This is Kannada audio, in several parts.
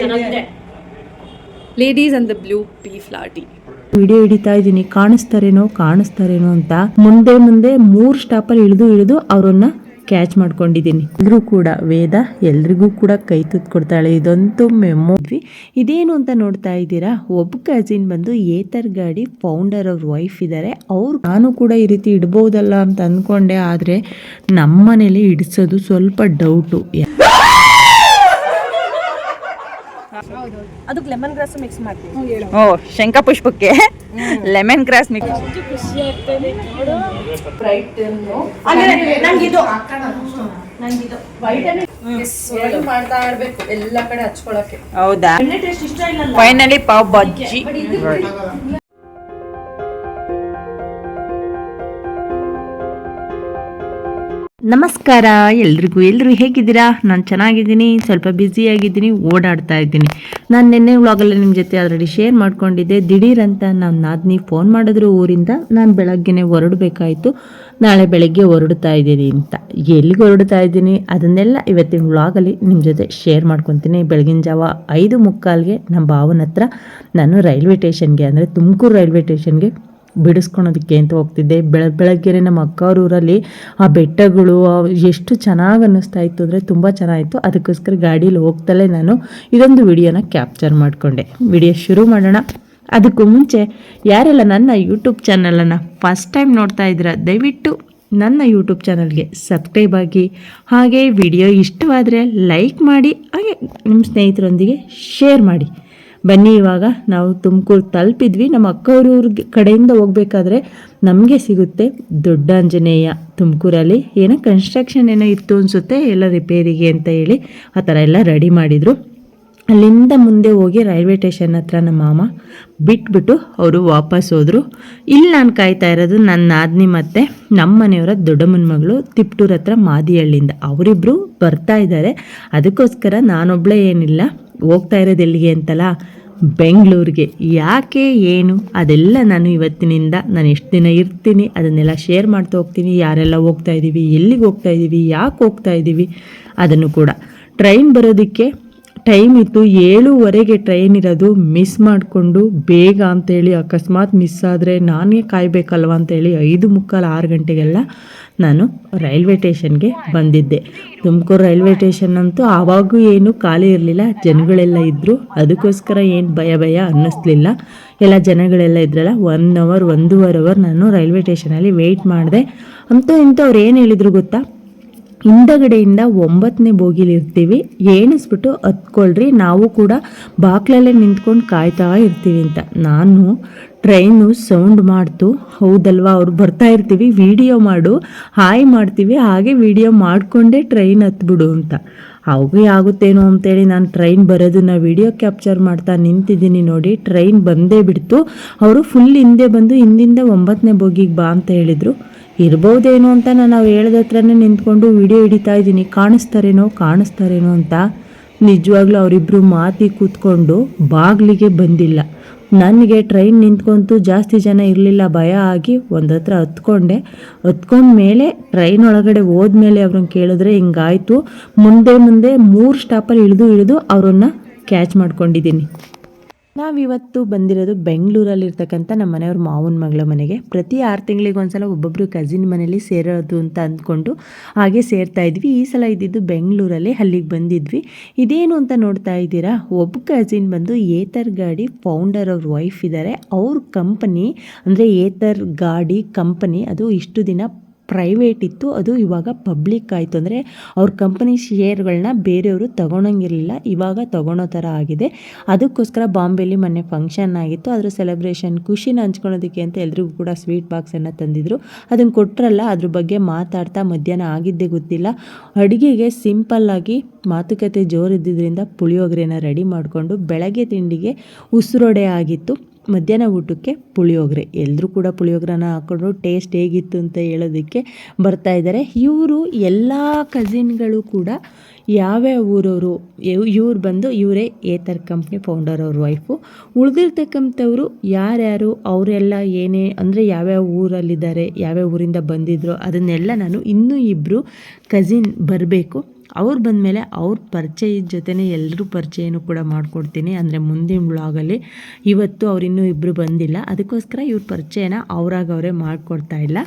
ಚೆನ್ನಾಗಿದೆ. ಲೇಡೀಸ್ ಅಂಡ್ ದ ಬ್ಲೂ ಬೀಫ್ ಲಾಟಿ ವಿಡಿಯೋ ಹಿಡಿತಾ ಇದ್ದೀನಿ. ಕಾಣಿಸ್ತಾರೇನೋ ಕಾಣಿಸ್ತಾರೇನೋ ಅಂತ ಮುಂದೆ ಮುಂದೆ ಮೂರು ಸ್ಟಾಪಲ್ಲಿ ಇಳಿದು ಇಳಿದು ಅವರನ್ನ ಕ್ಯಾಚ್ ಮಾಡ್ಕೊಂಡಿದ್ದೀನಿ. ಇದ್ರು ಕೂಡ ವೇದ ಎಲ್ರಿಗೂ ಕೂಡ ಕೈ ತುತ್ತು ಕೊಡ್ತಾಳೆ. ಇದಂತೂ ಮೆಮೊ ಇದೇನು ಅಂತ ನೋಡ್ತಾ ಇದ್ದೀರಾ? ಒಬ್ಬ ಕಜಿನ್ ಬಂದು ಏತರ್ ಗಾಡಿ ಫೌಂಡರ್ ಅವ್ರ ವೈಫ್ ಇದ್ದಾರೆ ಅವ್ರು ನಾನು ಕೂಡ ಈ ರೀತಿ ಇಡ್ಬೋದಲ್ಲ ಅಂತ ಅಂದ್ಕೊಂಡೆ. ಆದರೆ ನಮ್ಮ ಮನೇಲಿ ಇಡಿಸೋದು ಸ್ವಲ್ಪ ಡೌಟು ಅದಕ್ಕೆ ಲೆಮನ್ ಗ್ರಾಸ್ ಮಿಕ್ಸ್ ಮಾಡ್ತೀವಿ. ಓ ಶಂಕ ಪುಷ್ಪಕ್ಕೆ? ಲೆಮನ್ ಗ್ರಾಸ್ ಮಿಕ್ಸ್ ಮಾಡ್ತಾ ಇರ್ಬೇಕು ಎಲ್ಲ ಕಡೆ ಹಚ್ಕೊಳಕ್ಕೆ. ಹೌದಾ? ಟೇಸ್ಟ್ ಇಷ್ಟ ಇಲ್ಲ ಫೈನಲಿ ಪಾವ್ ಬಜ್ಜಿ. ನಮಸ್ಕಾರ ಎಲ್ರಿಗೂ. ಎಲ್ಲರೂ ಹೇಗಿದ್ದೀರಾ? ನಾನು ಚೆನ್ನಾಗಿದ್ದೀನಿ. ಸ್ವಲ್ಪ ಬ್ಯುಸಿಯಾಗಿದ್ದೀನಿ ಓಡಾಡ್ತಾ ಇದ್ದೀನಿ. ನಾನು ನಿನ್ನೆ ವ್ಲಾಗಲ್ಲಿ ನಿಮ್ಮ ಜೊತೆ ಆಲ್ರೆಡಿ ಶೇರ್ ಮಾಡ್ಕೊಂಡಿದ್ದೆ. ದಿಢೀರ್ ಅಂತ ನಮ್ಮ ನಾದ್ನಿ ಫೋನ್ ಮಾಡಿದ್ರು ಊರಿಂದ. ನಾನು ಬೆಳಗ್ಗೆನೇ ಹೊರಡಬೇಕಾಯಿತು. ನಾಳೆ ಬೆಳಗ್ಗೆ ಹೊರಡ್ತಾ ಇದ್ದೀನಿ ಅಂತ. ಎಲ್ಲಿಗೆ ಹೊರಡ್ತಾ ಇದ್ದೀನಿ? ಅದನ್ನೆಲ್ಲ ಇವತ್ತಿನ ವ್ಲಾಗಲ್ಲಿ ನಿಮ್ಮ ಜೊತೆ ಶೇರ್ ಮಾಡ್ಕೊತೀನಿ. ಬೆಳಗಿನ ಜಾವ ಐದು ಮುಕ್ಕಾಲ್ಗೆ ನಮ್ಮ ಭಾವನ ಹತ್ರ ನಾನು ರೈಲ್ವೆ ಸ್ಟೇಷನ್ಗೆ ಅಂದರೆ ತುಮಕೂರು ರೈಲ್ವೆ ಸ್ಟೇಷನ್ಗೆ ಬಿಡಿಸ್ಕೊಳೋದಕ್ಕೆ ಅಂತ ಹೋಗ್ತಿದ್ದೆ. ಬೆಳ ಬೆಳಗ್ಗೆ ನಮ್ಮ ಊರಲ್ಲಿ ಆ ಬೆಟ್ಟಗಳು ಎಷ್ಟು ಚೆನ್ನಾಗಿ ಅನ್ನಿಸ್ತಾ ಇತ್ತು ಅಂದರೆ ತುಂಬ ಚೆನ್ನಾಗಿತ್ತು. ಅದಕ್ಕೋಸ್ಕರ ಗಾಡೀಲಿ ಹೋಗ್ತಲೇ ನಾನು ಇದೊಂದು ವಿಡಿಯೋನ ಕ್ಯಾಪ್ಚರ್ ಮಾಡಿಕೊಂಡೆ. ವಿಡಿಯೋ ಶುರು ಮಾಡೋಣ. ಅದಕ್ಕೂ ಮುಂಚೆ ಯಾರೆಲ್ಲ ನನ್ನ ಯೂಟ್ಯೂಬ್ ಚಾನಲನ್ನು ಫಸ್ಟ್ ಟೈಮ್ ನೋಡ್ತಾ ಇದ್ದೀರಾ, ದಯವಿಟ್ಟು ನನ್ನ ಯೂಟ್ಯೂಬ್ ಚಾನಲ್ಗೆ ಸಬ್ಸ್ಕ್ರೈಬ್ ಆಗಿ. ಹಾಗೆ ವಿಡಿಯೋ ಇಷ್ಟವಾದರೆ ಲೈಕ್ ಮಾಡಿ, ಹಾಗೆ ನಿಮ್ಮ ಸ್ನೇಹಿತರೊಂದಿಗೆ ಶೇರ್ ಮಾಡಿ. ಬನ್ನಿ ಇವಾಗ. ನಾವು ತುಮಕೂರು ತಲುಪಿದ್ವಿ. ನಮ್ಮ ಅಕ್ಕವ್ರವ್ರ ಕಡೆಯಿಂದ ಹೋಗ್ಬೇಕಾದ್ರೆ ನಮಗೆ ಸಿಗುತ್ತೆ ದೊಡ್ಡ ಆಂಜನೇಯ ತುಮಕೂರಲ್ಲಿ. ಏನೋ ಕನ್ಸ್ಟ್ರಕ್ಷನ್ ಏನೋ ಇತ್ತು ಅನಿಸುತ್ತೆ, ಎಲ್ಲ ರಿಪೇರಿಗೆ ಅಂತ ಹೇಳಿ ಆ ಥರ ಎಲ್ಲ ರೆಡಿ ಮಾಡಿದರು. ಅಲ್ಲಿಂದ ಮುಂದೆ ಹೋಗಿ ರೈಲ್ವೆ ಸ್ಟೇಷನ್ ಹತ್ರ ನಮ್ಮ ಮಾಮ ಬಿಟ್ಬಿಟ್ಟು ಅವರು ವಾಪಸ್ ಹೋದರು. ಇಲ್ಲಿ ನಾನು ಕಾಯ್ತಾ ಇರೋದು ನನ್ನ ನಾದ್ನಿ ಮತ್ತು ನಮ್ಮ ಮನೆಯವರ ದೊಡ್ಡಮ್ಮನ ಮಗಳು ತಿಪ್ಟೂರ್ ಹತ್ರ ಮಾದಿಹಳ್ಳಿಯಿಂದ. ಅವರಿಬ್ಬರು ಬರ್ತಾ ಇದ್ದಾರೆ. ಅದಕ್ಕೋಸ್ಕರ ನಾನೊಬ್ಳೇ ಏನಿಲ್ಲ. ಹೋಗ್ತಾ ಇರೋದು ಎಲ್ಲಿಗೆ ಅಂತಲ್ಲ? ಬೆಂಗಳೂರಿಗೆ. ಯಾಕೆ, ಏನು? ಅದೆಲ್ಲ ನಾನು ಇವತ್ತಿನಿಂದ ನಾನು ಎಷ್ಟು ದಿನ ಇರ್ತೀನಿ, ಅದನ್ನೆಲ್ಲ ಶೇರ್ ಮಾಡ್ತಾ ಹೋಗ್ತೀನಿ. ಯಾರೆಲ್ಲ ಹೋಗ್ತಾ ಇದ್ದೀವಿ ಎಲ್ಲಿಗೆ ಹೋಗ್ತಾ ಇದ್ದೀವಿ ಯಾಕೆ ಹೋಗ್ತಾ ಇದ್ದೀವಿ ಅದನ್ನು ಕೂಡ. ಟ್ರೈನ್ ಬರೋದಕ್ಕೆ ಟೈಮ್ ಇತ್ತು ಏಳುವರೆಗೆ ಟ್ರೈನ್ ಇರೋದು ಮಿಸ್ ಮಾಡಿಕೊಂಡು ಬೇಗ ಅಂತೇಳಿ ಅಕಸ್ಮಾತ್ ಮಿಸ್ ಆದರೆ ನಾನೇ ಕಾಯಬೇಕಲ್ವ ಅಂತೇಳಿ ಐದು ಮುಕ್ಕಾಲು ಆರು ಗಂಟೆಗೆಲ್ಲ ನಾನು ರೈಲ್ವೆ ಸ್ಟೇಷನ್ಗೆ ಬಂದಿದ್ದೆ. ತುಮಕೂರು ರೈಲ್ವೆ ಸ್ಟೇಷನ್ ಅಂತೂ ಆವಾಗೂ ಏನು ಖಾಲಿ ಇರಲಿಲ್ಲ. ಜನಗಳೆಲ್ಲ ಇದ್ದರು ಅದಕ್ಕೋಸ್ಕರ ಏನು ಭಯ ಭಯ ಅನ್ನಿಸ್ಲಿಲ್ಲ. ಎಲ್ಲ ಜನಗಳೆಲ್ಲ ಇದ್ರಲ್ಲ ಒನ್ ಅವರ್ ಒಂದೂವರೆ ಅವರ್ ನಾನು ರೈಲ್ವೆ ಸ್ಟೇಷನಲ್ಲಿ ವೆಯ್ಟ್ ಮಾಡಿದೆ. ಅಂತೂ ಇಂಥವ್ರು ಏನು ಹೇಳಿದ್ರು ಗೊತ್ತಾ? ಹಿಂದಗಡೆಯಿಂದ ಒಂಬತ್ತನೇ ಬೋಗಿಲಿರ್ತೀವಿ ಏಣಿಸ್ಬಿಟ್ಟು ಹತ್ಕೊಳ್ರಿ, ನಾವು ಕೂಡ ಬಾಕ್ಲಲ್ಲೇ ನಿಂತ್ಕೊಂಡು ಕಾಯ್ತಾ ಇರ್ತೀವಿ ಅಂತ. ನಾನು ಟ್ರೈನು ಸೌಂಡ್ ಮಾಡ್ತು. ಹೌದಲ್ವಾ, ಅವ್ರು ಬರ್ತಾ ಇರ್ತೀವಿ. ವಿಡಿಯೋ ಮಾಡು. ಹಾಯ್ ಮಾಡ್ತೀವಿ. ಹಾಗೆ ವಿಡಿಯೋ ಮಾಡಿಕೊಂಡೇ ಟ್ರೈನ್ ಹತ್ಬಿಡು ಅಂತ. ಅವಾಗೇ ಆಗುತ್ತೇನೋ ಅಂತೇಳಿ ನಾನು ಟ್ರೈನ್ ಬರೋದನ್ನ ವಿಡಿಯೋ ಕ್ಯಾಪ್ಚರ್ ಮಾಡ್ತಾ ನಿಂತಿದ್ದೀನಿ ನೋಡಿ. ಟ್ರೈನ್ ಬಂದೇ ಬಿಡ್ತು. ಅವರು ಫುಲ್ ಹಿಂದೆ ಬಂದು ಹಿಂದಿಂದ ಒಂಬತ್ತನೇ ಬೋಗಿಗೆ ಬಾ ಅಂತ ಹೇಳಿದರು. ಇರ್ಬೋದೇನೋ ಅಂತ ನಾನು ಅವ್ರು ಹೇಳಿದ ಹತ್ರನೇ ನಿಂತ್ಕೊಂಡು ವಿಡಿಯೋ ಹಿಡಿತಾ ಇದ್ದೀನಿ. ಕಾಣಿಸ್ತಾರೇನೋ ಕಾಣಿಸ್ತಾರೇನೋ ಅಂತ ನಿಜವಾಗ್ಲೂ ಅವರಿಬ್ಬರು ಮಾತಿ ಕೂತ್ಕೊಂಡು ಬಾಗಿಲಿಗೆ ಬಂದಿಲ್ಲ. ನನಗೆ ಟ್ರೈನ್ ನಿಂತ್ಕೊಂತು ಜಾಸ್ತಿ ಜನ ಇರಲಿಲ್ಲ. ಭಯ ಆಗಿ ಒಂದು ಹತ್ರ ಹತ್ಕೊಂಡೆ. ಮೇಲೆ ಟ್ರೈನ್ ಒಳಗಡೆ ಹೋದ್ಮೇಲೆ ಅವ್ರನ್ನ ಕೇಳಿದ್ರೆ ಹಿಂಗಾಯಿತು. ಮುಂದೆ ಮುಂದೆ ಮೂರು ಸ್ಟಾಪಲ್ಲಿ ಇಳಿದು ಇಳಿದು ಅವರನ್ನು ಕ್ಯಾಚ್ ಮಾಡ್ಕೊಂಡಿದ್ದೀನಿ. ನಾವಿವತ್ತು ಬಂದಿರೋದು ಬೆಂಗಳೂರಲ್ಲಿರ್ತಕ್ಕಂಥ ನಮ್ಮ ಮನೆಯವ್ರ ಮಾವನ ಮಗಳ ಮನೆಗೆ. ಪ್ರತಿ ಆರು ತಿಂಗಳಿಗೆ ಒಂದ್ಸಲ ಒಬ್ಬೊಬ್ಬರು ಕಸಿನ್ ಮನೇಲಿ ಸೇರೋದು ಅಂತ ಅಂದ್ಕೊಂಡು ಹಾಗೆ ಸೇರ್ತಾ ಇದ್ವಿ. ಈ ಸಲ ಇದ್ದಿದ್ದು ಬೆಂಗಳೂರಲ್ಲಿ ಅಲ್ಲಿಗೆ ಬಂದಿದ್ವಿ. ಇದೇನು ಅಂತ ನೋಡ್ತಾ ಇದ್ದೀರಾ? ಒಬ್ಬ ಕಸಿನ್ ಬಂದು ಏತರ್ ಗಾಡಿ ಫೌಂಡರ್ ಅವ್ರ ವೈಫ್ ಇದ್ದಾರೆ ಅವ್ರ ಕಂಪನಿ ಅಂದರೆ ಏತರ್ ಗಾಡಿ ಕಂಪನಿ ಅದು ಇಷ್ಟು ದಿನ ಪ್ರೈವೇಟ್ ಇತ್ತು. ಅದು ಇವಾಗ ಪಬ್ಲಿಕ್ ಆಯಿತು. ಅಂದರೆ ಅವ್ರ ಕಂಪನಿ ಶೇರ್ಗಳನ್ನ ಬೇರೆಯವರು ತಗೊಳಂಗಿರಲಿಲ್ಲ. ಇವಾಗ ತಗೊಳೋ ಥರ ಆಗಿದೆ. ಅದಕ್ಕೋಸ್ಕರ ಬಾಂಬೆಲಿ ಮೊನ್ನೆ ಫಂಕ್ಷನ್ ಆಗಿತ್ತು. ಅದರ ಸೆಲೆಬ್ರೇಷನ್ ಖುಷಿನ ಹಂಚ್ಕೊಳೋದಕ್ಕೆ ಅಂತ ಎಲ್ರಿಗೂ ಕೂಡ ಸ್ವೀಟ್ ಬಾಕ್ಸನ್ನು ತಂದಿದ್ರು. ಅದನ್ನು ಕೊಟ್ಟರಲ್ಲ ಅದ್ರ ಬಗ್ಗೆ ಮಾತಾಡ್ತಾ ಮಧ್ಯಾಹ್ನ ಆಗಿದ್ದೇ ಗೊತ್ತಿಲ್ಲ. ಅಡುಗೆಗೆ ಸಿಂಪಲ್ಲಾಗಿ ಮಾತುಕತೆ ಜೋರಿದ್ದರಿಂದ ಪುಳಿಯೋಗರೆನ ರೆಡಿ ಮಾಡಿಕೊಂಡು ಬೆಳಗ್ಗೆ ತಿಂಡಿಗೆ ಉಸಿರೊಡೆ ಆಗಿತ್ತು. ಮಧ್ಯಾಹ್ನ ಊಟಕ್ಕೆ ಪುಳಿಯೋಗರೆ. ಎಲ್ಲರೂ ಕೂಡ ಪುಳಿಯೋಗರನ ಹಾಕ್ಕೊಂಡು ಟೇಸ್ಟ್ ಹೇಗಿತ್ತು ಅಂತ ಹೇಳೋದಕ್ಕೆ ಬರ್ತಾ ಇದ್ದಾರೆ. ಇವರು ಎಲ್ಲ ಕಸಿನ್ಗಳು ಕೂಡ ಯಾವ್ಯಾವ ಊರವರು ಇವ್ರು ಬಂದು ಇವರೇ ಏತರ್ ಕಂಪ್ನಿ ಫೌಂಡರ್ ಅವ್ರ ವೈಫು ಉಳಿದಿರ್ತಕ್ಕಂಥವ್ರು ಯಾರ್ಯಾರು, ಅವರೆಲ್ಲ ಏನೇ, ಅಂದರೆ ಯಾವ್ಯಾವ ಊರಲ್ಲಿದ್ದಾರೆ, ಯಾವ್ಯಾವ ಊರಿಂದ ಬಂದಿದ್ರು, ಅದನ್ನೆಲ್ಲ ನಾನು ಇನ್ನೂ ಇಬ್ಬರು ಕಸಿನ್ ಬರಬೇಕು. ಅವ್ರು ಬಂದಮೇಲೆ ಅವ್ರ ಪರಿಚಯದ ಜೊತೆನೇ ಎಲ್ಲರೂ ಪರಿಚಯನೂ ಕೂಡ ಮಾಡಿಕೊಡ್ತೀನಿ. ಅಂದರೆ ಮುಂದಿನ ಬ್ಲಾಗಲ್ಲಿ ಇವತ್ತು ಅವರಿನ್ನೂ ಇಬ್ಬರು ಬಂದಿಲ್ಲ. ಅದಕ್ಕೋಸ್ಕರ ಇವ್ರ ಪರಿಚಯನ ಅವರಾಗ ಅವರೇ ಮಾಡಿಕೊಡ್ತಾ ಇಲ್ಲ.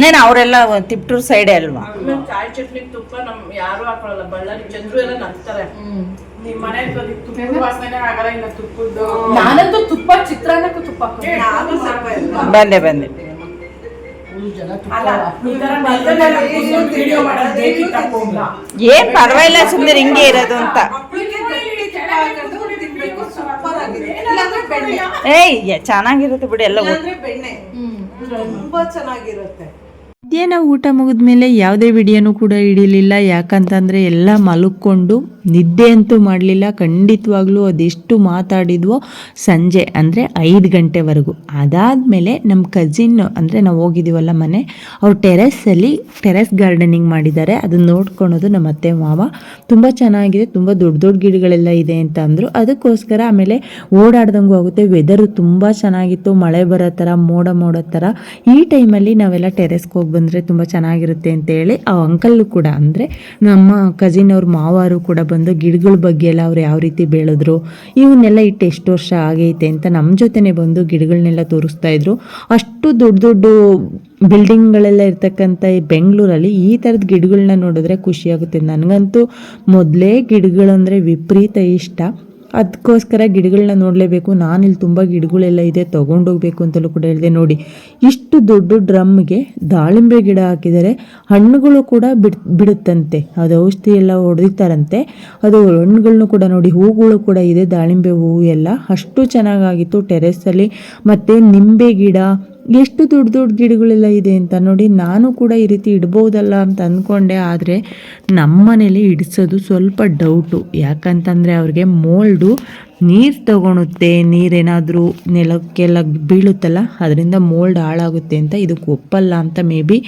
ನೇನು ಅವರೆಲ್ಲ ತಿಪ್ಟೂರ್ ಸೈಡೇ ಅಲ್ವಾ? ಕಾಯಿ ಚಟ್ನಿ ತುಪ್ಪ ನಮ್ ಯಾರು ಹಾಕೊಳ್ಳಲ್ಲ ಬಳ್ಳಾರಿ ಜನರು ಎಲ್ಲ ನಗ್ತಾರೆ ನಿಮ್ ಮನೆ ತುಪ್ಪ ವಾಸನೆ ಆಗಲ್ಲ ಇನ್ನ ತುಪ್ಪದ್ದು. ನಾನಂತೂ ತುಪ್ಪ ಚಿತ್ರಾನ್ನಕ್ಕೂ ತುಪ್ಪ ಬಂದೆ ಬಂದೆ. ಏನ್ ಪರವಾಗಿಲ್ಲ ಸುಮ್ಮನೆ ಹಿಂಗೆ ಇರೋದು ಅಂತ. ಏಯ್ ಚೆನ್ನಾಗಿರುತ್ತೆ ಬಿಡಿ ಎಲ್ಲ. ತುಂಬಾ ಚೆನ್ನಾಗಿರುತ್ತೆ. ಮಧ್ಯಾಹ್ನ ಊಟ ಮುಗಿದ್ಮೇಲೆ ಯಾವುದೇ ವಿಡಿಯೋನೂ ಕೂಡ ಹಿಡಿಲಿಲ್ಲ. ಯಾಕಂತಂದರೆ ಎಲ್ಲ ಮಲಕ್ಕೊಂಡು ನಿದ್ದೆ ಅಂತೂ ಮಾಡಲಿಲ್ಲ. ಖಂಡಿತವಾಗ್ಲೂ ಅದೆಷ್ಟು ಮಾತಾಡಿದ್ವೋ ಸಂಜೆ, ಅಂದರೆ ಐದು ಗಂಟೆವರೆಗೂ. ಅದಾದಮೇಲೆ ನಮ್ಮ ಕಜಿನ್ ಅಂದರೆ ನಾವು ಹೋಗಿದ್ದೀವಲ್ಲ ಮನೆ, ಅವ್ರು ಟೆರೆಸ್ಸಲ್ಲಿ ಟೆರೆಸ್ ಗಾರ್ಡನಿಂಗ್ ಮಾಡಿದ್ದಾರೆ. ಅದನ್ನ ನೋಡ್ಕೊಳೋದು ನಮ್ಮ ಅತ್ತೆ ಮಾವ. ತುಂಬ ಚೆನ್ನಾಗಿದೆ, ತುಂಬ ದೊಡ್ಡ ದೊಡ್ಡ ಗಿಡಗಳೆಲ್ಲ ಇದೆ ಅಂತ ಅಂದರು. ಅದಕ್ಕೋಸ್ಕರ ಆಮೇಲೆ ಓಡಾಡ್ದಂಗೂ ಆಗುತ್ತೆ. ವೆದರು ತುಂಬ ಚೆನ್ನಾಗಿತ್ತು. ಮಳೆ ಬರೋ ಥರ, ಮೋಡ ಮೋಡೋ ಥರ. ಈ ಟೈಮಲ್ಲಿ ನಾವೆಲ್ಲ ಟೆರೆಸ್ಗೆ ಹೋಗಿ ಬಂದರೆ ತುಂಬ ಚೆನ್ನಾಗಿರುತ್ತೆ ಅಂತೇಳಿ ಆ ಅಂಕಲ್ಲು ಕೂಡ ಅಂದರೆ ನಮ್ಮ ಕಸಿನ್ ಅವ್ರ ಮಾವಾರು ಕೂಡ ಬಂದು ಗಿಡಗಳ ಬಗ್ಗೆ ಎಲ್ಲ ಅವ್ರು ಯಾವ ರೀತಿ ಬೆಳೆದ್ರು ಇವನ್ನೆಲ್ಲ ಇಟ್ಟು ಎಷ್ಟು ವರ್ಷ ಆಗೈತೆ ಅಂತ ನಮ್ಮ ಜೊತೆನೆ ಬಂದು ಗಿಡಗಳನ್ನೆಲ್ಲ ತೋರಿಸ್ತಾ ಇದ್ರು. ಅಷ್ಟು ದೊಡ್ಡ ದೊಡ್ಡ ಬಿಲ್ಡಿಂಗ್ಗಳೆಲ್ಲ ಇರ್ತಕ್ಕಂಥ ಈ ಬೆಂಗಳೂರಲ್ಲಿ ಈ ಥರದ ಗಿಡಗಳನ್ನ ನೋಡಿದ್ರೆ ಖುಷಿಯಾಗುತ್ತೆ ನನಗಂತೂ ಮೊದಲೇ ಗಿಡಗಳಂದರೆ ವಿಪರೀತ ಇಷ್ಟ. ಅದಕ್ಕೋಸ್ಕರ ಗಿಡಗಳನ್ನ ನೋಡಲೇಬೇಕು. ನಾನಿಲ್ಲಿ ತುಂಬ ಗಿಡಗಳೆಲ್ಲ ಇದೆ, ತೊಗೊಂಡೋಗ್ಬೇಕು ಅಂತಲೂ ಕೂಡ ಹೇಳಿದೆ. ನೋಡಿ, ಇಷ್ಟು ದೊಡ್ಡ ಡ್ರಮ್ಗೆ ದಾಳಿಂಬೆ ಗಿಡ ಹಾಕಿದರೆ ಹಣ್ಣುಗಳು ಕೂಡ ಬಿಡ್, ಬಿಡುತ್ತಂತೆ. ಅದು ಔಷಧಿ ಎಲ್ಲ ಹೊಡೆದಿತ್ತಾರಂತೆ ಅದು ಹಣ್ಣುಗಳನ್ನು ಕೂಡ ನೋಡಿ, ಹೂಗಳು ಕೂಡ ಇದೆ, ದಾಳಿಂಬೆ ಹೂವು ಎಲ್ಲ ಅಷ್ಟು ಚೆನ್ನಾಗಾಗಿತ್ತು ಟೆರೆಸಲ್ಲಿ ಮತ್ತು ನಿಂಬೆ ಗಿಡ ಎಷ್ಟು ದೊಡ್ಡ ದೊಡ್ಡ ಗಿಡಗಳೆಲ್ಲ ಇದೆ ಅಂತ ನೋಡಿ ನಾನು ಕೂಡ ಈ ರೀತಿ ಇಡ್ಬೋದಲ್ಲ ಅಂತ ಅಂದ್ಕೊಂಡೆ. ಆದರೆ ನಮ್ಮ ಮನೇಲಿ ಇಡಿಸೋದು ಸ್ವಲ್ಪ ಡೌಟು. ಯಾಕಂತಂದರೆ ಅವ್ರಿಗೆ ಮೋಲ್ಡು ನೀರು ತಗೊಳುತ್ತೆ ನೀರೇನಾದರೂ ನೆಲಕ್ಕೆಲ್ಲ ಬೀಳುತ್ತಲ್ಲ, ಅದರಿಂದ ಮೋಲ್ಡ್ ಹಾಳಾಗುತ್ತೆ ಅಂತ ಇದಕ್ಕೆ ಒಪ್ಪಲ್ಲ ಅಂತ ಮೇ ಬಿ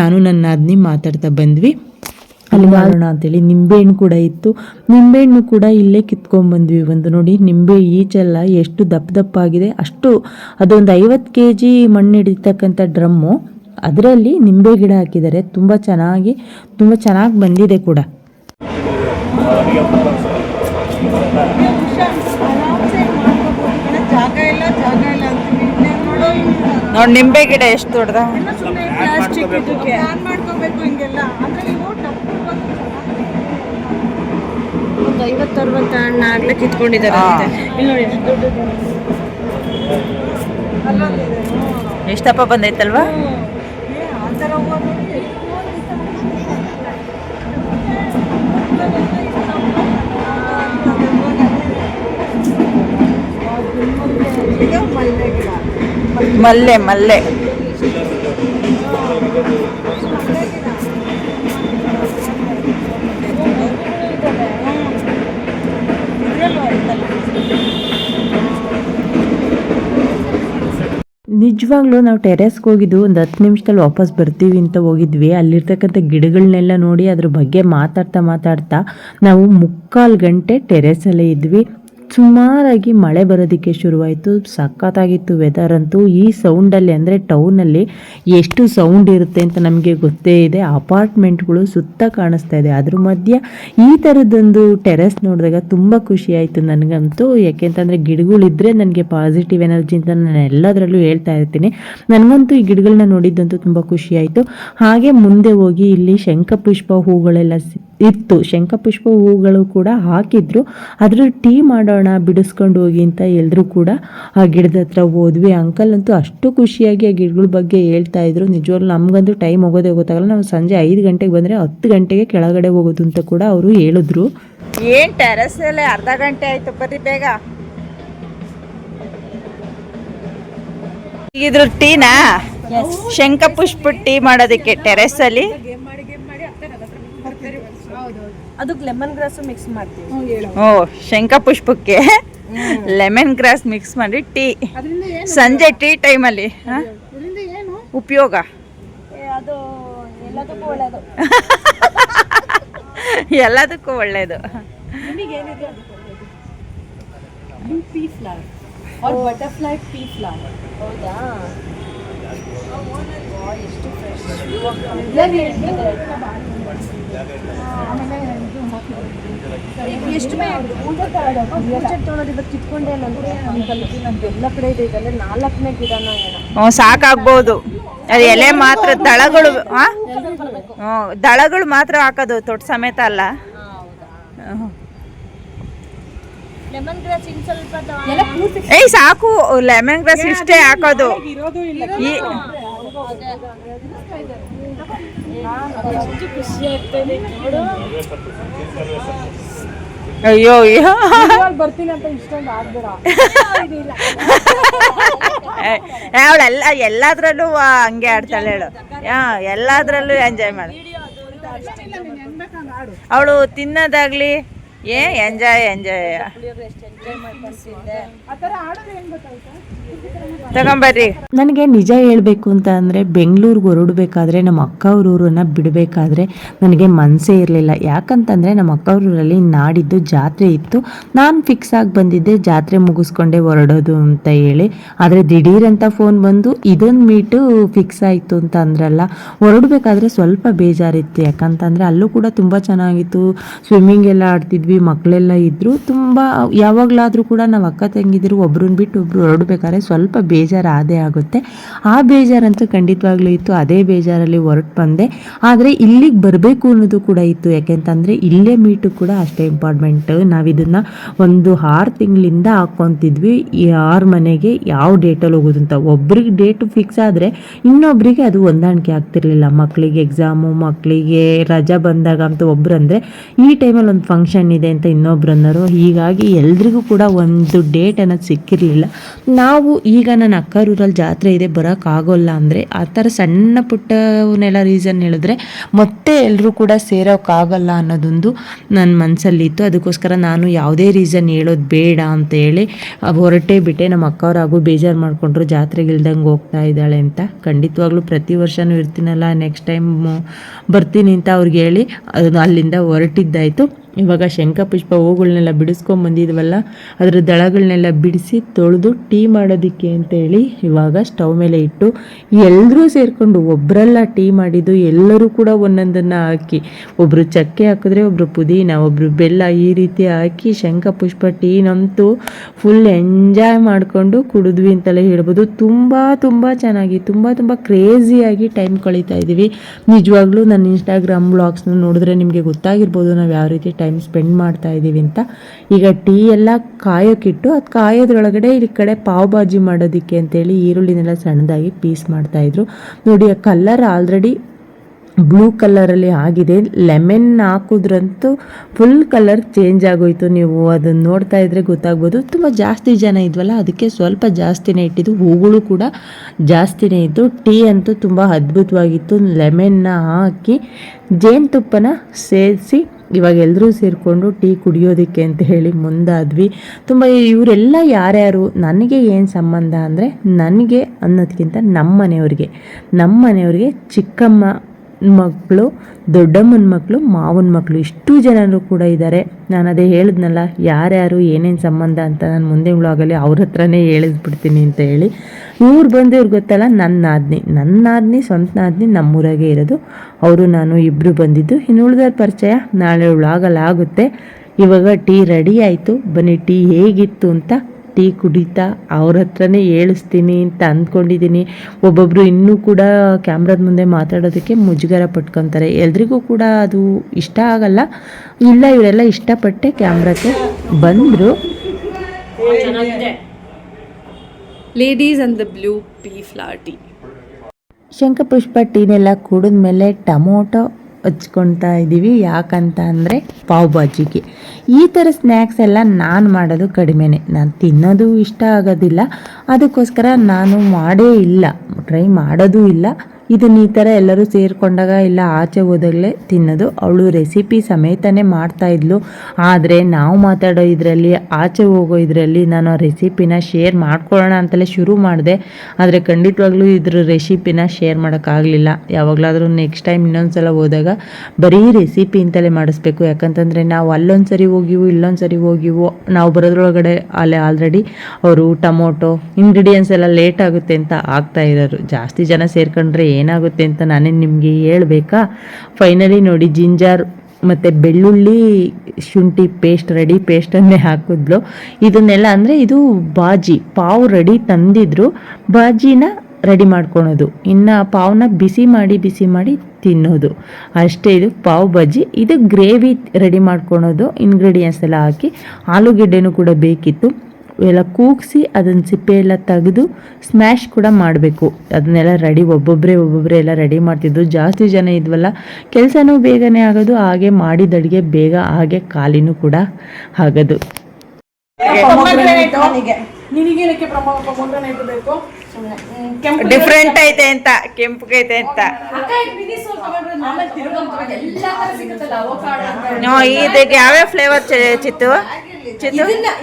ನಾನು ನನ್ನ ಅದನ್ನೇ ಮಾತಾಡ್ತಾ ಬಂದ್ವಿ. ಮಾಡೋಣ ಅಂತೇಳಿ ನಿಂಬೆಹಣ್ಣು ಕೂಡ ಇತ್ತು. ನಿಂಬೆಹಣ್ಣು ಕೂಡ ಇಲ್ಲೇ ಕಿತ್ಕೊಂಡ್ಬಂದ್ವಿ ಒಂದು ನೋಡಿ. ನಿಂಬೆ ಈಚೆಲ್ಲ ಎಷ್ಟು ದಪ್ಪ ದಪ್ಪ ಆಗಿದೆ. ಅಷ್ಟು ಅದೊಂದು ಐವತ್ತು ಕೆ ಜಿ ಮಣ್ಣು ಹಿಡಿತಕ್ಕಂಥ ಡ್ರಮ್ಮು. ಅದರಲ್ಲಿ ನಿಂಬೆ ಗಿಡ ಹಾಕಿದ್ದಾರೆ. ತುಂಬ ಚೆನ್ನಾಗಿ ತುಂಬ ಚೆನ್ನಾಗಿ ಬಂದಿದೆ ಕೂಡ. ನೋಡಿ ನಿಂಬೆ ಗಿಡ ಎಷ್ಟು ದೊಡ್ಡದ ಪ್ಲಾಸ್ಟಿಕ್ ಇದಕ್ಕೆ ಪ್ಲಾನ್ ಮಾಡ್ಕೋಬೇಕು ಹಿಂಗೆಲ್ಲ ಅಂದ್ರೆ ನೀವು ಒಂದು ಐವತ್ತು ಅರವತ್ತು ಹಣ್ಣು ಆಗ್ಲೇ ಕಿತ್ಕೊಂಡಿದ್ದಾರೆ. ಇಲ್ಲಿ ನೋಡಿ ಎಷ್ಟಪ್ಪ ಬಂದೈತಲ್ವಾ? ಮಲ್ಲೆ ಮಲ್ಲೆ. ನಿಜವಾಗ್ಲೂ ನಾವು ಟೆರೆಸ್ಗೆ ಹೋಗಿದ್ದು ಒಂದು ಹತ್ತು ನಿಮಿಷದಲ್ಲಿ ವಾಪಸ್ ಬರ್ತೀವಿ ಅಂತ ಹೋಗಿದ್ವಿ. ಅಲ್ಲಿರ್ತಕ್ಕಂಥ ಗಿಡಗಳನ್ನೆಲ್ಲ ನೋಡಿ ಅದ್ರ ಬಗ್ಗೆ ಮಾತಾಡ್ತಾ ಮಾತಾಡ್ತಾ ನಾವು ಮುಕ್ಕಾಲು ಗಂಟೆ ಟೆರೆಸಲ್ಲೇ ಇದ್ವಿ. ಸುಮಾರಾಗಿ ಮಳೆ ಬರೋದಕ್ಕೆ ಶುರುವಾಯಿತು. ಸಖತ್ತಾಗಿತ್ತು ವೆದರ್ ಅಂತೂ. ಈ ಸೌಂಡಲ್ಲಿ ಅಂದರೆ ಟೌನಲ್ಲಿ ಎಷ್ಟು ಸೌಂಡ್ ಇರುತ್ತೆ ಅಂತ ನಮಗೆ ಗೊತ್ತೇ ಇದೆ. ಅಪಾರ್ಟ್ಮೆಂಟ್ಗಳು ಸುತ್ತ ಕಾಣಿಸ್ತಾ ಇದೆ. ಅದ್ರ ಮಧ್ಯೆ ಈ ಥರದ್ದೊಂದು ಟೆರೆಸ್ ನೋಡಿದಾಗ ತುಂಬ ಖುಷಿಯಾಯಿತು ನನಗಂತೂ. ಯಾಕೆಂತಂದರೆ ಗಿಡಗಳಿದ್ರೆ ನನಗೆ ಪಾಸಿಟಿವ್ ಎನರ್ಜಿ ಅಂತ ನಾನು ಎಲ್ಲದರಲ್ಲೂ ಹೇಳ್ತಾ ಇರ್ತೀನಿ. ನನಗಂತೂ ಈ ಗಿಡಗಳನ್ನ ನೋಡಿದ್ದಂತೂ ತುಂಬ ಖುಷಿಯಾಯಿತು ಹಾಗೆ ಮುಂದೆ ಹೋಗಿ ಇಲ್ಲಿ ಶಂಖಪುಷ್ಪ ಹೂಗಳೆಲ್ಲ ಇತ್ತು. ಶಂಖಪುಷ್ಪ ಹೂಗಳು ಕೂಡ ಹಾಕಿದ್ರು. ಅದ್ರ ಟೀ ಮಾಡೋಣ ಬಿಡಿಸ್ಕೊಂಡು ಹೋಗಿ ಅಂತ ಎಲ್ಲರೂ ಕೂಡ ಆ ಗಿಡದ ಹತ್ರ ಹೋದ್ವಿ. ಅಂಕಲ್ ಅಂತೂ ಅಷ್ಟು ಖುಷಿಯಾಗಿ ಆ ಗಿಡಗಳ ಬಗ್ಗೆ ಹೇಳ್ತಾ ಇದ್ರು. ನಿಜವಾಗ್ಲು ನಮಗಂತೂ ಟೈಮ್ ಹೋಗೋದೇ ಗೊತ್ತಾಗಲ್ಲ. ನಾವು ಸಂಜೆ ಐದು ಗಂಟೆಗೆ ಬಂದರೆ ಹತ್ತು ಗಂಟೆಗೆ ಕೆಳಗಡೆ ಹೋಗೋದು ಅಂತ ಕೂಡ ಅವರು ಹೇಳಿದ್ರು. ಏನ್ ಟೆರಸ್ ಅಲ್ಲೇ ಅರ್ಧ ಗಂಟೆ ಆಯ್ತು. ಬರ್ರಿ ಬೇಗ. ಇದ್ರ ಟೀನಾ? ಶಂಕಪುಷ್ಪ ಟೀ ಮಾಡೋದಕ್ಕೆ ಟೆರೆಸ್ ಅಲ್ಲಿ? ಅದಕ್ಕೆ ಲೆಮನ್ ಗ್ರಾಸ್ ಮಿಕ್ಸ್ ಮಾಡ್ತೀವಿ. ಓ ಶಂಖಪುಷ್ಪಕ್ಕೆ ಲೆಮನ್ ಗ್ರಾಸ್ ಮಿಕ್ಸ್ ಮಾಡಿ ಟೀ. ಸಂಜೆ ಟೀ ಟೈಮಲ್ಲಿ ಉಪಯೋಗ? ಅದು ಎಲ್ಲದಕ್ಕೂ ಒಳ್ಳೇದು. ಎಲ್ಲದಕ್ಕೂ ಒಳ್ಳೇದು. Pea flower. Butterfly pea flower. ಹೌದಾ? ಎಷ್ಟು ತೊಗೊಳೋದು ಕಿತ್ಕೊಂಡೆ ನಂಗೆ ನಂದು ಎಲ್ಲ ಕಡೆ ಇದೆ. ಇದೆಲ್ಲ ನಾಲ್ಕನೇ ಗಿಡನ ಏನೋ ಹ್ಞೂ ಸಾಕಾಗ್ಬೋದು. ಅದು ಎಲೆ ಮಾತ್ರ ದಳಗಳು ದಳಗಳು ಮಾತ್ರ ಹಾಕೋದು ತೊಟ್ಟು ಸಮೇತ ಅಲ್ಲ. ಹ್ಞೂ. ಲೆಮನ್ ಗ್ರಾಸ್ ಇನ್ ಸ್ವಲ್ಪ ಏಯ್ ಸಾಕು. ಲೆಮನ್ ಗ್ರಾಸ್ ಇಷ್ಟೇ ಹಾಕೋದು. ಅಯ್ಯೋ ಅಯ್ಯೋ. ಬರ್ತೀನಿ ಅಂತ ಇಷ್ಟೊಂದು ಆಗ್ಬೇಡ. ಅವಳೆಲ್ಲ ಎಲ್ಲದ್ರಲ್ಲೂ ಆ, ಹಂಗೆ ಆಡ್ತಾಳೆ ಹೇಳು. ಹಾ ಎಲ್ಲದ್ರಲ್ಲೂ ಎಂಜಾಯ್ ಮಾಡು. ಅವಳು ತಿನ್ನೋದಾಗ್ಲಿ ಏ ಎಂಜಾಯ್ ಎಂಜಾಯ್ ತಗೊಂಬರ್ರಿ. ನನಗೆ ನಿಜ ಹೇಳಬೇಕು ಅಂತ ಅಂದರೆ ಬೆಂಗಳೂರಿಗೆ ಹೊರಡಬೇಕಾದ್ರೆ ನಮ್ಮ ಅಕ್ಕ ಊರನ್ನ ಬಿಡಬೇಕಾದ್ರೆ ನನಗೆ ಮನಸ್ಸೇ ಇರಲಿಲ್ಲ. ಯಾಕಂತಂದರೆ ನಮ್ಮ ಅಕ್ಕ ಊರಲ್ಲಿ ನಾಡಿದ್ದು ಜಾತ್ರೆ ಇತ್ತು. ನಾನು ಫಿಕ್ಸ್ ಆಗಿ ಬಂದಿದ್ದೆ, ಜಾತ್ರೆ ಮುಗಿಸ್ಕೊಂಡೆ ಹೊರಡೋದು ಅಂತ ಹೇಳಿ. ಆದರೆ ದಿಢೀರಂತ ಫೋನ್ ಬಂದು ಇದೊಂದು ಮೀಟು ಫಿಕ್ಸ್ ಆಯಿತು ಅಂತ ಅಂದ್ರಲ್ಲ, ಹೊರಡಬೇಕಾದ್ರೆ ಸ್ವಲ್ಪ ಬೇಜಾರಿತ್ತು. ಯಾಕಂತಂದರೆ ಅಲ್ಲೂ ಕೂಡ ತುಂಬ ಚೆನ್ನಾಗಿತ್ತು. ಸ್ವಿಮ್ಮಿಂಗ್ ಎಲ್ಲ ಆಡ್ತಿದ್ವಿ ಮಕ್ಕಳೆಲ್ಲ ಇದ್ದರು ತುಂಬ ಯಾವಾಗಲಾದರೂ ಕೂಡ ನಾವು ಅಕ್ಕ ತಂಗಿದ್ರು ಒಬ್ರನ್ನ ಬಿಟ್ಟು ಒಬ್ರು ಹೊರಡ್ಬೇಕಾದ್ರೆ ಸ್ವಲ್ಪ ಬೇಜಾರು ಆದೇ ಆಗುತ್ತೆ. ಆ ಬೇಜಾರಂತೂ ಖಂಡಿತವಾಗ್ಲೂ ಇತ್ತು, ಅದೇ ಬೇಜಾರಲ್ಲಿ ಹೊರಟು ಬಂದೆ. ಆದರೆ ಇಲ್ಲಿಗೆ ಬರಬೇಕು ಅನ್ನೋದು ಕೂಡ ಇತ್ತು. ಯಾಕೆಂತಂದರೆ ಇಲ್ಲೇ ಮೀಟು ಕೂಡ ಅಷ್ಟೇ ಇಂಪಾರ್ಟೆಂಟ್ ನಾವು ಇದನ್ನು ಒಂದು ಆರು ತಿಂಗಳಿಂದ ಹಾಕ್ಕೊತಿದ್ವಿ. ಯಾರ ಮನೆಗೆ ಯಾವ ಡೇಟಲ್ಲಿ ಹೋಗೋದು ಅಂತ. ಒಬ್ರಿಗೆ ಡೇಟು ಫಿಕ್ಸ್ ಆದರೆ ಇನ್ನೊಬ್ರಿಗೆ ಅದು ಹೊಂದಾಣಿಕೆ ಆಗ್ತಿರಲಿಲ್ಲ. ಮಕ್ಕಳಿಗೆ ಎಕ್ಸಾಮು ಮಕ್ಕಳಿಗೆ ರಜಾ ಬಂದಾಗ ಅಂತ ಒಬ್ರು ಈ ಟೈಮಲ್ಲಿ ಒಂದು ಫಂಕ್ಷನ್ ಇದೆ ಅಂತ ಇನ್ನೊಬ್ರು ಅನ್ನೋರು. ಹೀಗಾಗಿ ಎಲ್ರಿಗೂ ಕೂಡ ಒಂದು ಡೇಟ್ ಅನ್ನೋದು ಸಿಕ್ಕಿರಲಿಲ್ಲ. ನಾವು ಈಗ ನನ್ನ ಅಕ್ಕರೂರಲ್ಲಿ ಜಾತ್ರೆ ಇದೆ ಬರೋಕ್ಕಾಗೋಲ್ಲ ಅಂದರೆ ಆ ಥರ ಸಣ್ಣ ಪುಟ್ಟವನ್ನೆಲ್ಲ ರೀಸನ್ ಹೇಳಿದ್ರೆ ಮತ್ತೆ ಎಲ್ಲರೂ ಕೂಡ ಸೇರೋಕ್ಕಾಗಲ್ಲ ಅನ್ನೋದೊಂದು ನನ್ನ ಮನಸ್ಸಲ್ಲಿತ್ತು ಅದಕ್ಕೋಸ್ಕರ ನಾನು ಯಾವುದೇ ರೀಸನ್ ಹೇಳೋದು ಬೇಡ ಅಂತ ಹೇಳಿ ಹೊರಟೇ ಬಿಟ್ಟೆ. ನಮ್ಮ ಅಕ್ಕವ್ರಾಗೂ ಬೇಜಾರು ಮಾಡಿಕೊಂಡ್ರು, ಜಾತ್ರೆಗೆ ಇಲ್ದಂಗೆ ಹೋಗ್ತಾ ಇದ್ದಾಳೆ ಅಂತ. ಖಂಡಿತವಾಗ್ಲೂ ಪ್ರತಿ ವರ್ಷವೂ ಇರ್ತೀನಲ್ಲ ನೆಕ್ಸ್ಟ್ ಟೈಮ್ ಬರ್ತೀನಿ ಅಂತ ಅವ್ರಿಗೆ ಹೇಳಿ ಅಲ್ಲಿಂದ ಹೊರಟಿದ್ದಾಯಿತು. ಇವಾಗ ಶಂಖಪುಷ್ಪ ಹೂಗಳನ್ನೆಲ್ಲ ಬಿಡಿಸ್ಕೊಂಬಂದಿದ್ವಲ್ಲ ಅದರ ದಳಗಳನ್ನೆಲ್ಲ ಬಿಡಿಸಿ ತೊಳೆದು ಟೀ ಮಾಡೋದಕ್ಕೆ ಅಂತೇಳಿ ಇವಾಗ ಸ್ಟವ್ ಮೇಲೆ ಇಟ್ಟು ಎಲ್ಲರೂ ಸೇರಿಕೊಂಡು ಒಬ್ಬರೆಲ್ಲ ಟೀ ಮಾಡಿದ್ದು ಎಲ್ಲರೂ ಕೂಡ ಒಂದೊಂದನ್ನು ಹಾಕಿ ಒಬ್ಬರು ಚಕ್ಕೆ ಹಾಕಿದ್ರೆ ಒಬ್ಬರು ಪುದೀನ ಒಬ್ಬರು ಬೆಲ್ಲ ಈ ರೀತಿ ಹಾಕಿ ಶಂಖಪುಷ್ಪ ಟೀನಂತೂ ಫುಲ್ ಎಂಜಾಯ್ ಮಾಡಿಕೊಂಡು ಕುಡಿದ್ವಿ ಅಂತಲೇ ಹೇಳ್ಬೋದು. ತುಂಬ ತುಂಬ ಚೆನ್ನಾಗಿ, ತುಂಬ ತುಂಬ ಕ್ರೇಜಿಯಾಗಿ ಟೈಮ್ ಕಳೀತಾ ಇದ್ದೀವಿ ನಿಜವಾಗ್ಲೂ ನನ್ನ ಇನ್ಸ್ಟಾಗ್ರಾಮ್ ಬ್ಲಾಗ್ಸ್ನ ನೋಡಿದ್ರೆ ನಿಮಗೆ ಗೊತ್ತಾಗಿರ್ಬೋದು ನಾವು ಯಾವ ರೀತಿ ಟೈಮ್ ಸ್ಪೆಂಡ್ ಮಾಡ್ತಾ ಇದ್ದೀವಿ ಅಂತ. ಈಗ ಟೀ ಎಲ್ಲ ಕಾಯೋಕ್ಕಿಟ್ಟು ಅದು ಕಾಯೋದ್ರೊಳಗಡೆ ಈ ಕಡೆ ಪಾವ್ ಬಾಜಿ ಮಾಡೋದಕ್ಕೆ ಅಂತೇಳಿ ಈರುಳ್ಳಿನೆಲ್ಲ ಸಣ್ಣದಾಗಿ ಪೀಸ್ ಮಾಡ್ತಾಯಿದ್ರು ನೋಡಿ, ಆ ಕಲರ್ ಆಲ್ರೆಡಿ ಬ್ಲೂ ಕಲರಲ್ಲಿ ಆಗಿದೆ. ಲೆಮನ್ ಹಾಕಿದ್ರಂತೂ ಫುಲ್ ಕಲರ್ ಚೇಂಜ್ ಆಗೋಯ್ತು. ನೀವು ಅದನ್ನು ನೋಡ್ತಾ ಇದ್ರೆ ಗೊತ್ತಾಗ್ಬೋದು. ತುಂಬ ಜಾಸ್ತಿ ಜನ ಇದ್ವಲ್ಲ, ಅದಕ್ಕೆ ಸ್ವಲ್ಪ ಜಾಸ್ತಿನೇ ಇಟ್ಟಿದ್ದು. ಹೂಗಳು ಕೂಡ ಜಾಸ್ತಿನೇ ಇತ್ತು ಟೀ ಅಂತೂ ತುಂಬ ಅದ್ಭುತವಾಗಿತ್ತು. ಲೆಮನ್ನ ಹಾಕಿ ಜೇನುತುಪ್ಪನ ಸೇರಿಸಿ ಇವಾಗ ಎಲ್ಲರೂ ಸೇರಿಕೊಂಡು ಟೀ ಕುಡಿಯೋದಕ್ಕೆ ಅಂತ ಹೇಳಿ ಮುಂದಾದ್ವಿ. ತುಂಬ ಇವರೆಲ್ಲ ಯಾರ್ಯಾರು? ನನಗೆ ಏನು ಸಂಬಂಧ ಅಂದರೆ, ನನಗೆ ಅನ್ನೋದಕ್ಕಿಂತ ನಮ್ಮ ಮನೆಯವ್ರಿಗೆ ನಮ್ಮ ಮನೆಯವ್ರಿಗೆ ಚಿಕ್ಕಮ್ಮ ಮಕ್ಕಳು, ದೊಡ್ಡಮ್ಮನ ಮಕ್ಕಳು, ಮಾವನ ಮಕ್ಕಳು, ಇಷ್ಟು ಜನರು ಕೂಡ ಇದ್ದಾರೆ ನಾನು ಅದೇ ಹೇಳಿದ್ನಲ್ಲ, ಯಾರ್ಯಾರು ಏನೇನು ಸಂಬಂಧ ಅಂತ ನಾನು ಮುಂದೆ ವ್ಲಾಗಲ್ಲಿ ಅವ್ರ ಹತ್ರನೇ ಹೇಳಿದ್ಬಿಡ್ತೀನಿ ಅಂತ ಹೇಳಿ. ಇವ್ರು ಬಂದು ಇವ್ರಿಗೆ ಗೊತ್ತಲ್ಲ ನನ್ನ ನಾದಿನಿ. ನನ್ನ ನಾದಿನಿ, ಸ್ವಂತ ನಾದ್ನಿ ನಮ್ಮೂರಾಗೆ ಇರೋದು. ಅವರು, ನಾನು ಇಬ್ಬರು ಬಂದಿದ್ದು. ಇನ್ನು ಉಳಿದ ಪರಿಚಯ, ನಾಳೆ ವ್ಲಾಗಲ್ಲಿ ಆಗುತ್ತೆ. ಇವಾಗ ಟೀ ರೆಡಿ ಆಯಿತು. ಬನ್ನಿ, ಟೀ ಹೇಗಿತ್ತು ಅಂತ ಟೀ ಕುಡಿತಾ ಅವ್ರ ಹತ್ರನೇ ಹೇಳಿಸ್ತೀನಿ ಅಂತ ಅಂದ್ಕೊಂಡಿದ್ದೀನಿ. ಒಬ್ಬೊಬ್ಬರು ಇನ್ನೂ ಕೂಡ ಕ್ಯಾಮ್ರಾದ ಮುಂದೆ ಮಾತಾಡೋದಕ್ಕೆ ಮುಜುಗರ ಪಟ್ಕೊತಾರೆ. ಎಲ್ರಿಗೂ ಕೂಡ ಅದು ಇಷ್ಟ ಆಗಲ್ಲ. ಇಲ್ಲ ಇವರೆಲ್ಲ ಇಷ್ಟಪಟ್ಟೆ ಕ್ಯಾಮ್ರಾಕ್ಕೆ ಬಂದರು. Ladies and the blue pea flower tea ಶಂಖಪುಷ್ಪ ಟೀನೆಲ್ಲ ಕುಡಿದ್ಮೇಲೆ ಟೊಮೊಟೊ ಹಚ್ಕೊಳ್ತಾ ಇದ್ದೀವಿ ಯಾಕಂತ ಅಂದರೆ ಪಾವ್ ಬಾಜಿಗೆ ಈ ಥರ ಸ್ನ್ಯಾಕ್ಸ್ ಎಲ್ಲ ನಾನು ಮಾಡೋದು ಕಡಿಮೆನೆ. ನಾನು ತಿನ್ನೋದು ಇಷ್ಟ ಆಗೋದಿಲ್ಲ. ಅದಕ್ಕೋಸ್ಕರ ನಾನು ಮಾಡೇ ಇಲ್ಲ. ಟ್ರೈ ಮಾಡೋದೂ ಇಲ್ಲ. ಇದನ್ನ ಈ ಥರ ಎಲ್ಲರೂ ಸೇರಿಕೊಂಡಾಗ ಇಲ್ಲ, ಆಚೆ ಹೋದಾಗಲೇ ತಿನ್ನೋದು. ಅವಳು ರೆಸಿಪಿ ಸಮೇತನೇ ಮಾಡ್ತಾ ಇದ್ಲು. ಆದರೆ ನಾವು ಮಾತಾಡೋ ಇದರಲ್ಲಿ, ಆಚೆ ಹೋಗೋ ಇದರಲ್ಲಿ ನಾನು ಆ ರೆಸಿಪಿನ ಶೇರ್ ಮಾಡ್ಕೊಳ್ಳೋಣ ಅಂತಲೇ ಶುರು ಮಾಡಿದೆ. ಆದರೆ ಖಂಡಿತವಾಗ್ಲೂ ಇದ್ರ ರೆಸಿಪಿನ ಶೇರ್ ಮಾಡೋಕ್ಕಾಗಲಿಲ್ಲ ಯಾವಾಗಲಾದರೂ ನೆಕ್ಸ್ಟ್ ಟೈಮ್ ಇನ್ನೊಂದು ಸಲ ಹೋದಾಗ ಬರೀ ರೆಸಿಪಿ ಅಂತಲೇ ಮಾಡಿಸ್ಬೇಕು. ಯಾಕಂತಂದರೆ ನಾವು ಅಲ್ಲೊಂದು ಸರಿ ಹೋಗಿವು ಇಲ್ಲೊಂದು ಸರಿ ಹೋಗಿವು, ನಾವು ಬರೋದ್ರೊಳಗಡೆ ಅಲ್ಲೇ ಆಲ್ರೆಡಿ ಅವರು ಟೊಮೊಟೊ ಇಂಗ್ರೀಡಿಯೆಂಟ್ಸ್ ಎಲ್ಲ ಲೇಟ್ ಆಗುತ್ತೆ ಅಂತ ಆಗ್ತಾ ಇರೋರು. ಜಾಸ್ತಿ ಜನ ಸೇರ್ಕೊಂಡ್ರೆ ಏನಾಗುತ್ತೆ ಅಂತ ನಾನೇ ನಿಮಗೆ ಹೇಳ್ಬೇಕಾ? ಫೈನಲಿ ನೋಡಿ ಜಿಂಜರ್ ಮತ್ತು ಬೆಳ್ಳುಳ್ಳಿ ಶುಂಠಿ ಪೇಸ್ಟ್ ರೆಡಿ ಪೇಸ್ಟನ್ನೇ ಹಾಕಿದ್ಲು. ಇದನ್ನೆಲ್ಲ ಅಂದರೆ ಇದು ಬಾಜಿ, ಪಾವು ರೆಡಿ ತಂದಿದ್ರು. ಬಾಜಿನ ರೆಡಿ ಮಾಡ್ಕೊಳೋದು. ಇನ್ನು ಪಾವ್ನ ಬಿಸಿ ಮಾಡಿ ಬಿಸಿ ಮಾಡಿ ತಿನ್ನೋದು. ಅಷ್ಟೇ ಇದು ಪಾವ್ ಬಜ್ಜಿ ಇದು ಗ್ರೇವಿ ರೆಡಿ ಮಾಡ್ಕೊಳೋದು. ಇಂಗ್ರೀಡಿಯೆಂಟ್ಸ್ ಎಲ್ಲ ಹಾಕಿ ಆಲೂಗೆಡ್ಡೆನೂ ಕೂಡ ಬೇಕಿತ್ತು. ಎಲ್ಲ ಕೂಗಿಸಿ ಅದನ್ನ ಸಿಪ್ಪೆ ಎಲ್ಲ ತೆಗೆದು ಸ್ಮ್ಯಾಶ್ ಕೂಡ ಮಾಡಬೇಕು. ಅದನ್ನೆಲ್ಲ ರೆಡಿ ಒಬ್ಬೊಬ್ಬರೇ ಒಬ್ಬೊಬ್ಬರೇ ಎಲ್ಲ ರೆಡಿ ಮಾಡ್ತಿದ್ರು. ಜಾಸ್ತಿ ಜನ ಇದ್ವಲ್ಲ, ಕೆಲಸನೂ ಬೇಗನೆ ಆಗೋದು, ಹಾಗೆ ಮಾಡಿದ ಅಡುಗೆ ಬೇಗ ಹಾಗೆ ಖಾಲಿನೂ ಕೂಡ ಆಗೋದು. ಡಿಫ್ರೆಂಟ್ ಐತೆ ಅಂತ ಕೆಂಪಗೈತೆ ಅಂತ. ಇದಕ್ಕೆ ಯಾವ್ಯಾವ ಫ್ಲೇವರ್ ಚಿತ್ತು?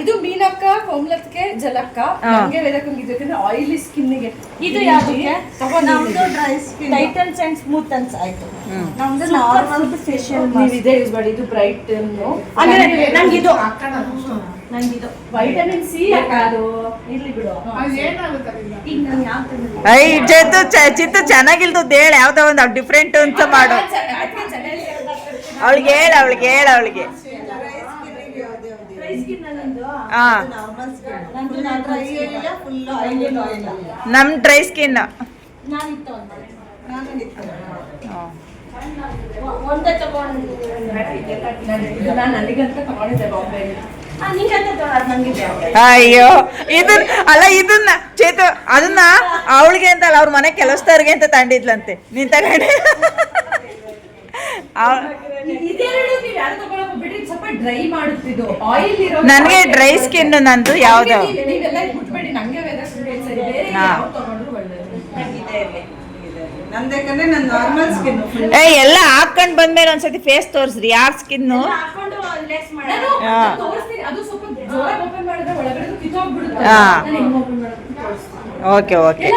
ಇದು ಮೀನಕ್ಕ ಕೋಮ್ಲತ್ಗೆ ಜಲಕ್ಕ ಹಂಗೆ ಯಾಕಂದ್ರೆ ಆಯಿಲಿ ಸ್ಕಿನ್ಗೆ ಇದು ಯಾವ್ದಕ್ಕೆ? ನಮ್ದು dry skin tightens and smooth ಅನ್ಸ್ ಆಯ್ತು. ನಮ್ದು ನಾರ್ಮಲ್ ಫೇಶಿಯಲ್ ನೀವು ಇದೆ ಯೂಸ್ ಮಾಡಿ ಇದು ಬ್ರೈಟ್ ಅಂದ್ರೆ ನಂಗೆ ಇದು ನಂಗೆ ಇದು ವೈಟಮಿನ್ ಸಿ ಅದು ಇರ್ಲಿ ಬಿಡು ಈಗ ನಾನು ಯಾವ ಐ ಚಿತ್ತು ಚ- ಚಿತ್ತು ಚೆನ್ನಾಗಿಲ್ದು ಹೇಳ ಯಾವ್ದೋ ಒಂದು ಡಿಫ್ರೆಂಟ್ ಅಂತ ಮಾಡು ಅವಳಿಗೆ ಹೇಳ ಅವಳಿಗೆ ಹೇಳ ಅವಳಿಗೆ ಹಾ ನಮ್ ಡ್ರೈ ಸ್ಕಿನ್ ಒಂದೇ ತಗೊಂಡು ನಾನು ನನಗಂತ ತಗೊಂಡಿದ್ದೆ ಬಾಂಬೆ ನಂಗಿದೆ ಅಯ್ಯೋ ಇದನ್ ಅಲ್ಲ ಇದನ್ನ ಚೇತು ಅದನ್ನ ಅವಳಿಗೆ ಅಂತಲ್ಲ ಅವ್ರ ಮನೆ ಕೆಲಸದವ್ರಿಗೆ ಅಂತ ತಂಡಿದ್ಲಂತೆ ನೀನ್ ತಗೊಂಡೆ. ನನಗೆ ಡ್ರೈ ಮಾಡುತ್ತಿದ್ದು ಆಯಿಲ್ ಇರೋ ನನ್ಗೆ ಡ್ರೈ ಸ್ಕಿನ್ ನಂದು ಯಾವ್ದು. ಸ್ಕಿನ್ ಏ ಎಲ್ಲ ಹಾಕೊಂಡ್ ಬಂದ್ಮೇಲೆ ಒಂದ್ಸತಿ ಫೇಸ್ ತೋರಿಸ್ರಿ ಯಾರ್ ಸ್ಕಿನ್ನು ಓಕೆ ಓಕೆ.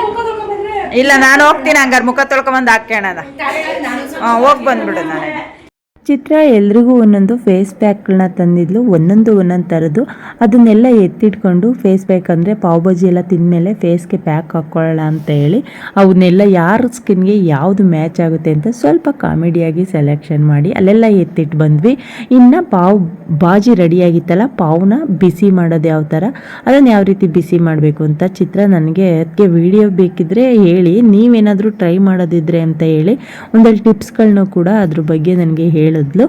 ಇಲ್ಲ ನಾನು ಹೋಗ್ತೀನಿ ಹಂಗಾರೆ. ಮುಖ ತೊಳ್ಕೊಂಬಂದು ಹಾಕೋಣ ಹೋಗಿ ಬಂದ್ಬಿಡು ನಾನು. ಚಿತ್ರ ಎಲ್ರಿಗೂ ಒಂದೊಂದು ಫೇಸ್ ಪ್ಯಾಕ್ಗಳನ್ನ ತಂದಿದ್ಲು. ಒಂದೊಂದು ಒಂದೊಂದು ಥರದ್ದು ಅದನ್ನೆಲ್ಲ ಎತ್ತಿಟ್ಕೊಂಡು ಫೇಸ್ ಪ್ಯಾಕ್ ಅಂದರೆ ಪಾವ್ ಭಾಜಿ ಎಲ್ಲ ತಿಂದಮೇಲೆ ಫೇಸ್ಗೆ ಪ್ಯಾಕ್ ಹಾಕ್ಕೊಳ್ಳೋಣ ಅಂತ ಹೇಳಿ ಅವನ್ನೆಲ್ಲ ಯಾರ ಸ್ಕಿನ್ಗೆ ಯಾವುದು ಮ್ಯಾಚ್ ಆಗುತ್ತೆ ಅಂತ ಸ್ವಲ್ಪ ಕಾಮಿಡಿಯಾಗಿ ಸೆಲೆಕ್ಷನ್ ಮಾಡಿ ಅಲ್ಲೆಲ್ಲ ಎತ್ತಿಟ್ಟು ಬಂದ್ವಿ. ಇನ್ನು ಪಾವ್ ಬಾಜಿ ರೆಡಿಯಾಗಿತ್ತಲ್ಲ ಪಾವ್ನ ಬಿಸಿ ಮಾಡೋದು ಯಾವ ಥರ ಅದನ್ನು ಯಾವ ರೀತಿ ಬಿಸಿ ಮಾಡಬೇಕು ಅಂತ ಚಿತ್ರ ನನಗೆ ಅದಕ್ಕೆ ವಿಡಿಯೋ ಬೇಕಿದ್ರೆ ಹೇಳಿ. ನೀವೇನಾದರೂ ಟ್ರೈ ಮಾಡೋದಿದ್ರೆ ಅಂತ ಹೇಳಿ ಒಂದೆರಡು ಟಿಪ್ಸ್ಗಳನ್ನೂ ಕೂಡ ಅದ್ರ ಬಗ್ಗೆ ನನಗೆ ಹೇಳಿದ್ಲು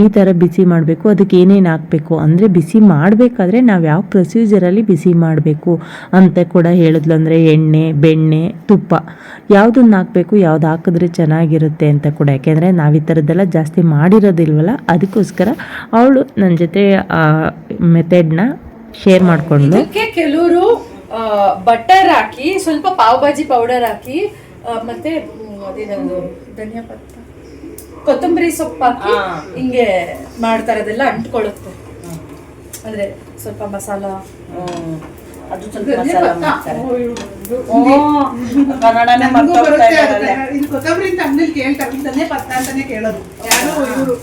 ಈ ಥರ ಬಿಸಿ ಮಾಡಬೇಕು, ಅದಕ್ಕೆ ಏನೇನು ಹಾಕಬೇಕು? ಅಂದರೆ ಬಿಸಿ ಮಾಡಬೇಕಾದ್ರೆ ನಾವು ಯಾವ ಪ್ರೊಸೀಜರಲ್ಲಿ ಬಿಸಿ ಮಾಡಬೇಕು ಅಂತ ಕೂಡ ಹೇಳಿದ್ಲು. ಅಂದರೆ ಎಣ್ಣೆ, ಬೆಣ್ಣೆ, ತುಪ್ಪ, ಯಾವುದನ್ನು ಹಾಕಬೇಕು, ಯಾವ್ದು ಹಾಕಿದ್ರೆ ಚೆನ್ನಾಗಿರುತ್ತೆ ಅಂತ ಕೂಡ. ಯಾಕೆಂದರೆ ನಾವು ಈ ಥರದ್ದೆಲ್ಲ ಜಾಸ್ತಿ ಮಾಡಿರೋದಿಲ್ವಲ್ಲ, ಅದಕ್ಕೋಸ್ಕರ ಅವಳು ನನ್ನ ಜೊತೆ ಮೆಥಡ್ನ ಶೇರ್ ಮಾಡಿಕೊಂಡು ಕೆಲವರು ಬಟರ್ ಹಾಕಿ, ಸ್ವಲ್ಪ ಪಾವ್ ಭಾಜಿ ಪೌಡರ್ ಹಾಕಿ ಮತ್ತೆ ಧನಿಯಾ ಪತ್ತ? ಕೊತ್ತಂಬರಿ ಸೊಪ್ಪು ಹಾಕಿ ಹಿಂಗೆ ಮಾಡ್ತಾರೆ ಅದೆಲ್ಲ ಅಂಟ್ಕೊಳ್ಳುತ್ತೆ. ಅಂದ್ರೆ ಸ್ವಲ್ಪ ಮಸಾಲ. ಅದು ಸ್ವಲ್ಪ ಮಸಾಲ ಮಾಡ್ತಾರೆ. ಕನ್ನಡನೇ ಮರ್ತೋಗ್ತಾ ಇದ್ದಾರೆ. ಇದು ಕೊತ್ತಂಬರಿ ಅಂತ ಅಂಗಡಿಲಿ ಕೇಳ್ತಾರೆ ಇದನ್ನೇ ಪತ್ತ ಅಂತಾನೆ ಕೇಳೋದು. ಯಾರು ಇವರು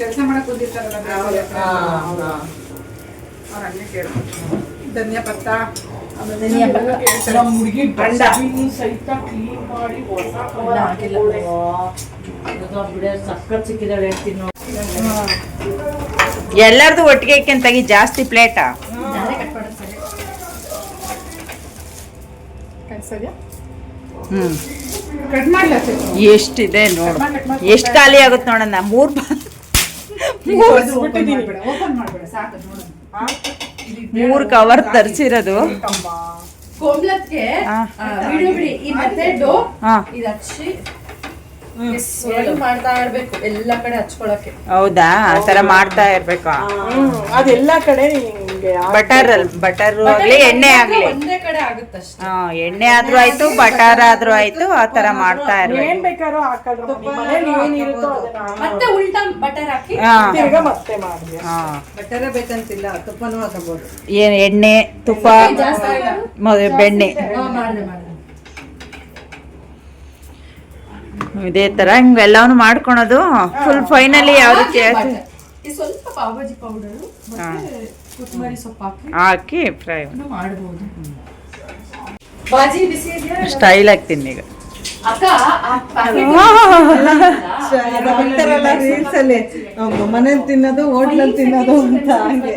ಕೆಲಸ ಮಾಡಕ್ ಬಂದಿರ್ತಾರಲ್ಲ ಅವ್ರ ಧನಿಯಾ ಪತ್ತ. ನಮ್ಮ ಹುಡುಗಿ. ಸಹಿತ ಕ್ಲೀನ್ ಮಾಡಿ ಹೊಸ ಹಾಕಿಲ್ಲ. ಬಿಡ ಎಲ್ಲರದು ಒಟ್ಟಿಗೆ ತೆಗಿ ಜಾಸ್ತಿ ಪ್ಲೇಟಾ? ಹ್ಮ್. ಕಟ್ ಮಾಡ್ಲಾ ಎಷ್ಟಿದೆ ನೋಡು. ಎಷ್ಟು ಖಾಲಿ ಆಗುತ್ತೆ ನೋಡೋಣ ಮೂರ್ ಮೂರು ಓಪನ್ ಮಾಡ್ಬೇಡ ಓಪನ್ ಮಾಡ್ಬೇಡ ಸಾಕು ನೋಡೋಣ. ಮೂರ್ ಕವರ್ ತರಿಸಿರೋದು. ಕೋಮ್ಲತ್ಗೆ ಹಾ. ವಿಡಿಯೋ ಬಿಡಿ. ಈ ಮತ್ತೆ ಹಾ. ಇದು ಹಚ್ಚಿ ಮಾಡ್ತಾ ಇರ್ಬೇಕು ಎಲ್ಲ ಕಡೆ ಹಚ್ಕೊಳಕ್ಕೆ. ಹೌದಾ? ಆ ತರ ಮಾಡ್ತಾ ಇರ್ಬೇಕು? ಅದೆಲ್ಲಾ ಕಡೆ ನಿಮ್ಗೆ ಬಟರ್ ಅಲ್ ಬಟರ್ ಆಗ್ಲಿ ಎಣ್ಣೆ ಆಗ್ಲಿ. ಒಂದೇ ಕಡೆ ಆಗುತ್ತಷ್ಟೇ. ಹಾ ಎಣ್ಣೆ ಆದ್ರೂ ಆಯ್ತು ಬಟರ್ ಆದ್ರೂ ಆಯ್ತು ಆ ತರ ಮಾಡ್ತಾ ಇರ್ಬೇಕು. ಏನ್ ಬೇಕಾದ್ರೂ ಹಾಕಲ್ರ ಮನೇಲಿ ಏನಿರುತ್ತೋ ಅದನ್ನ ಮತ್ತೆ ಉಲ್ಟಾ ಬಟರ್ ಹಾಕಿ ಹಾ. ತಿರ್ಗಾ ಮತ್ತೆ ಮಾಡಿ ಹಾ. ಬಟ್ಟರೆ ಬೇಕಂತಿಲ್ಲ ತುಪ್ಪನೂ ಹಾಕಬಹುದು ಏನ್ ಎಣ್ಣೆ ತುಪ್ಪ ಮತ್ತೆ ಬೆಣ್ಣೆ. ಮಾಡಿದೆ ಮಾಡಿದೆ. ಇದೇ ತರ ಹಿಂಗೆಲ್ಲವನ್ನು ಮಾಡ್ಕೊಳೋದು ಫುಲ್ ಫೈನಲಿ ಯಾವ ರೀತಿ ಆಯ್ತು. ಸ್ವಲ್ಪ ಪಾವಜಿ ಪೌಡರ್ ಕೊತ್ತಂಬರಿ ಸೊಪ್ಪು ಹಾಕಿ ಹಾಕಿ ಫ್ರೈ ಮಾಡಬಹುದು ಬಾಜಿ ಬಿಸಿ ಇದೆಯಾ ಸ್ಟೈಲ್ ಆಗ್ತೀನಿ ಈಗ. ಅಕ್ಕ ಆ packet ರೀಲ್ಸ್ ಅಲ್ಲಿ ಮನೇಲಿ ತಿನ್ನೋದು ಹೋಟ್ಲಲ್ಲಿ ತಿನ್ನೋದು ಅಂತ ಹಂಗೆ.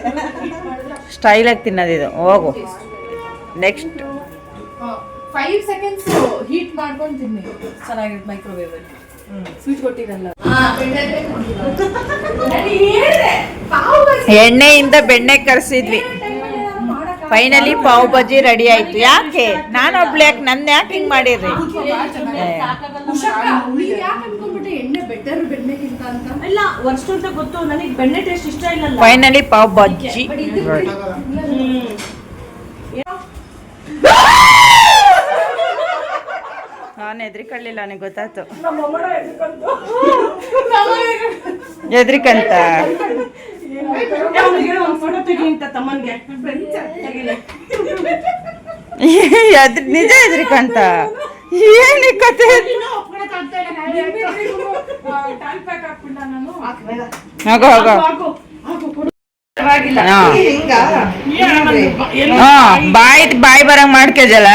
ಸ್ಟೈಲ್ ಆಗಿ ತಿನ್ನೋದು ಇದು. ಹೋಗು. ನೆಕ್ಸ್ಟ್ ಫೈವ್ ಸೆಕೆಂಡ್ಸ್ ಹೀಟ್ ಮಾಡ್ಕೊಂಡು ತಿನ್ನಿ. ಚೆನ್ನಾಗಿರುತ್ತೆ ಮೈಕ್ರೋವೇವ್ ಅಲ್ಲಿ. ಸ್ವೀಟ್ ಕೊಟ್ಟಿರಲ್ಲ. ಎಣ್ಣೆಯಿಂದ ಬೆಣ್ಣೆ ಕರ್ಸಿದ್ವಿ. ಫೈನಲಿ ಪಾವ್ ಬಜ್ಜಿ ರೆಡಿ ಆಯ್ತು. ಯಾಕೆ? ನಾನು ಒಬ್ಳು ಯಾಕೆ ನನ್ನ ಯಾಕೆ ಹಿಂಗ್ ಮಾಡಿದ್ರಿ ಫೈನಲಿ ಪಾವ್ ಬೆಣ್ಣೆಗಿಂತ ಅಂತ ಇಲ್ಲ ವರ್ಷ ಅಂತ ಗೊತ್ತು ನನಗೆ ಬೆಣ್ಣೆ ಟೇಸ್ಟ್ ಇಷ್ಟ ಇಲ್ಲ ಫೈನಲಿ ಪಾವ್ ಬಜ್ಜಿ ನಾನು ಹೆದ್ರಿಕೊಳ್ಳಿಲ್ಲ ನನಗೆ ಗೊತ್ತಾಯ್ತು. ಹೆದ್ರಿಕಂತ ಫೋಟೋ ತೆಗಿ ಅಂತ ತಮ್ಮನ್ಗೆ ಎದ್ರಿ ನಿಜ ಹೆದ್ರಿಕಂತ ಏನು ಕತೆ? ಹೋಗೋ ಹೋಗೋ ಬಾಯ್ ಬಾಯಿ ಬರಂಗ್ ಮಾಡ್ಕೇಜಲ್ಲ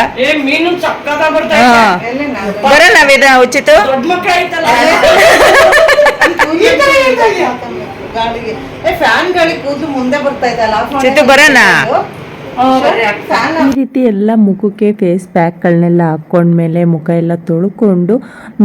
ಬರಲ್ಲ ವೇದ ಉಚಿತ. ಚಿತ್ತು ಬರೋಣ ಈ ರೀತಿ ಎಲ್ಲ ಮುಖಕ್ಕೆ ಫೇಸ್ ಪ್ಯಾಕ್ಗಳನ್ನೆಲ್ಲ ಹಾಕ್ಕೊಂಡ್ಮೇಲೆ ಮುಖ ಎಲ್ಲ ತೊಳ್ಕೊಂಡು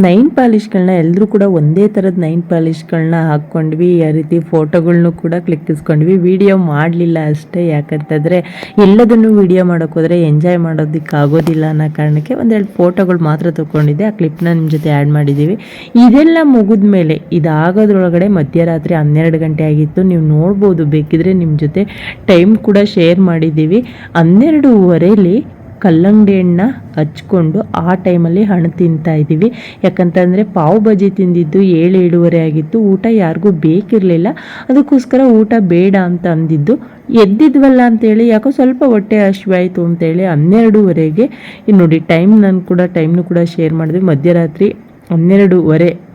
ನೈನ್ ಪಾಲಿಷ್ಗಳನ್ನ ಎಲ್ಲರೂ ಕೂಡ ಒಂದೇ ಥರದ ನೈನ್ ಪಾಲಿಷ್ಗಳನ್ನ ಹಾಕ್ಕೊಂಡ್ವಿ. ಆ ರೀತಿ ಫೋಟೋಗಳ್ನು ಕೂಡ ಕ್ಲಿಕ್ಕಿಸ್ಕೊಂಡ್ವಿ ವಿಡಿಯೋ ಮಾಡಲಿಲ್ಲ ಅಷ್ಟೇ. ಯಾಕಂತಂದರೆ ಎಲ್ಲದನ್ನು ವಿಡಿಯೋ ಮಾಡೋಕೆ ಹೋದರೆ ಎಂಜಾಯ್ ಮಾಡೋದಕ್ಕೆ ಆಗೋದಿಲ್ಲ ಅನ್ನೋ ಕಾರಣಕ್ಕೆ ಒಂದೆರಡು ಫೋಟೋಗಳು ಮಾತ್ರ ತೊಗೊಂಡಿದ್ದೆ ಆ ಕ್ಲಿಪ್ನ ನಿಮ್ಮ ಜೊತೆ ಆ್ಯಡ್ ಮಾಡಿದ್ದೀವಿ ಇದೆಲ್ಲ ಮುಗಿದ ಮೇಲೆ ಇದಾಗೋದ್ರೊಳಗಡೆ ಮಧ್ಯರಾತ್ರಿ ಹನ್ನೆರಡು ಗಂಟೆ ಆಗಿತ್ತು. ನೀವು ನೋಡ್ಬೋದು, ಬೇಕಿದ್ರೆ ನಿಮ್ಮ ಜೊತೆ ಟೈಮ್ ಕೂಡ ಶೇರ್ ಮಾಡಿದ್ದೀವಿ ಹನ್ನೆರಡೂವರೆಲಿ ಕಲ್ಲಂಗಡಿ ಹಣ್ಣ ಹಚ್ಕೊಂಡು ಆ ಟೈಮಲ್ಲಿ ಹಣ್ಣು ತಿಂತಾ ಇದ್ದೀವಿ. ಯಾಕಂತಂದರೆ ಪಾವ್ ಬಜಿ ತಿಂದಿದ್ದು ಏಳು ಏಳುವರೆ ಆಗಿತ್ತು. ಊಟ ಯಾರಿಗೂ ಬೇಕಿರಲಿಲ್ಲ. ಅದಕ್ಕೋಸ್ಕರ ಊಟ ಬೇಡ ಅಂತ ಅಂದಿದ್ದು. ಎದ್ದಿದ್ವಲ್ಲ ಅಂತೇಳಿ, ಯಾಕೋ ಸ್ವಲ್ಪ ಹೊಟ್ಟೆ ಹಸಿವಾಯಿತು ಅಂತೇಳಿ ಹನ್ನೆರಡೂವರೆಗೆ. ನೋಡಿ, ಟೈಮ್ ನಾನು ಕೂಡ, ಟೈಮ್ನು ಕೂಡ ಶೇರ್ ಮಾಡಿದ್ವಿ. ಮಧ್ಯರಾತ್ರಿ ಹನ್ನೆರಡೂವರೆ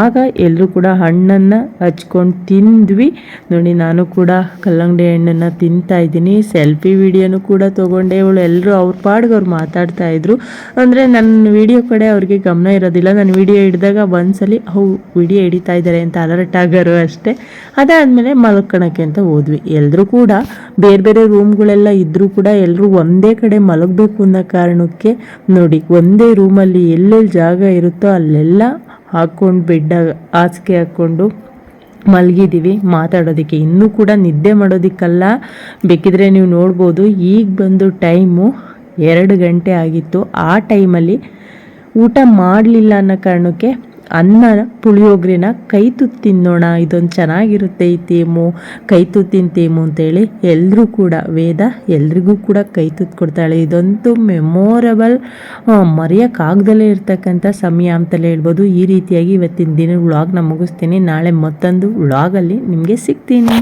ಆಗ ಎಲ್ಲರೂ ಕೂಡ ಹಣ್ಣನ್ನು ಹಚ್ಕೊಂಡು ತಿಂದ್ವಿ. ನೋಡಿ, ನಾನು ಕೂಡ ಕಲ್ಲಂಗಡಿ ಹಣ್ಣನ್ನು ತಿಂತಾ ಇದ್ದೀನಿ. ಸೆಲ್ಫಿ ವಿಡಿಯೋನು ಕೂಡ ತೊಗೊಂಡೆ. ಇವಳು ಎಲ್ಲರೂ ಅವ್ರ ಪಾಡ್ಗೆ ಅವ್ರು ಮಾತಾಡ್ತಾ ಇದ್ರು. ಅಂದರೆ ನನ್ನ ವಿಡಿಯೋ ಕಡೆ ಅವ್ರಿಗೆ ಗಮನ ಇರೋದಿಲ್ಲ. ನಾನು ವಿಡಿಯೋ ಹಿಡಿದಾಗ ಒಂದ್ಸಲಿ ಅವು ವಿಡಿಯೋ ಹಿಡಿತಾ ಇದ್ದಾರೆ ಅಂತ ಅಲರ್ಟ್ ಆಗೋರು ಅಷ್ಟೇ. ಅದಾದಮೇಲೆ ಮಲ್ಕೊಳಕ್ಕೆ ಅಂತ ಹೋದ್ವಿ. ಎಲ್ಲರೂ ಕೂಡ, ಬೇರೆ ಬೇರೆ ರೂಮ್ಗಳೆಲ್ಲ ಇದ್ದರೂ ಕೂಡ ಎಲ್ಲರೂ ಒಂದೇ ಕಡೆ ಮಲಗಬೇಕು ಅನ್ನೋ ಕಾರಣಕ್ಕೆ ನೋಡಿ, ಒಂದೇ ರೂಮಲ್ಲಿ ಎಲ್ಲೆಲ್ಲಿ ಜಾಗ ಇರುತ್ತೋ ಅಲ್ಲೆಲ್ಲ ಹಾಕ್ಕೊಂಡು ಬೆಡ್ ಹಾಸಿಗೆ ಹಾಕ್ಕೊಂಡು ಮಲಗಿದ್ದೀವಿ. ಮಾತಾಡೋದಕ್ಕೆ ಇನ್ನೂ ಕೂಡ ನಿದ್ದೆ ಮಾಡೋದಕ್ಕಲ್ಲ. ಬೇಕಿದ್ರೆ ನೀವು ನೋಡ್ಬೋದು, ಈಗ ಬಂದು ಟೈಮು ಎರಡು ಗಂಟೆ ಆಗಿತ್ತು. ಆ ಟೈಮಲ್ಲಿ ಊಟ ಮಾಡಲಿಲ್ಲ ಅನ್ನೋ ಕಾರಣಕ್ಕೆ ಅನ್ನ ಪುಳಿಯೋಗ್ರೆನ ಕೈ ತುತ್ತು ತಿನ್ನೋಣ, ಇದೊಂದು ಚೆನ್ನಾಗಿರುತ್ತೆ ಈ ತೇಮು. ಕೈ ತುತ್ತಿನ ತಿಂತೇಮು ಅಂತೇಳಿ ಎಲ್ಲರೂ ಕೂಡ, ವೇದ ಎಲ್ರಿಗೂ ಕೂಡ ಕೈ ತುತ್ತು ಕೊಡ್ತಾಳೆ. ಇದಂತೂ ಮೆಮೊರಬಲ್ ಮರೆಯೋಕ್ಕಾಗ್ದಲೇ ಇರ್ತಕ್ಕಂಥ ಸಮಯ ಅಂತಲೇ ಹೇಳ್ಬೋದು. ಈ ರೀತಿಯಾಗಿ ಇವತ್ತಿನ ದಿನ ವ್ಲಾಗ್ನ ಮುಗಿಸ್ತೀನಿ. ನಾಳೆ ಮತ್ತೊಂದು ವ್ಲಾಗಲ್ಲಿ ನಿಮಗೆ ಸಿಗ್ತೀನಿ.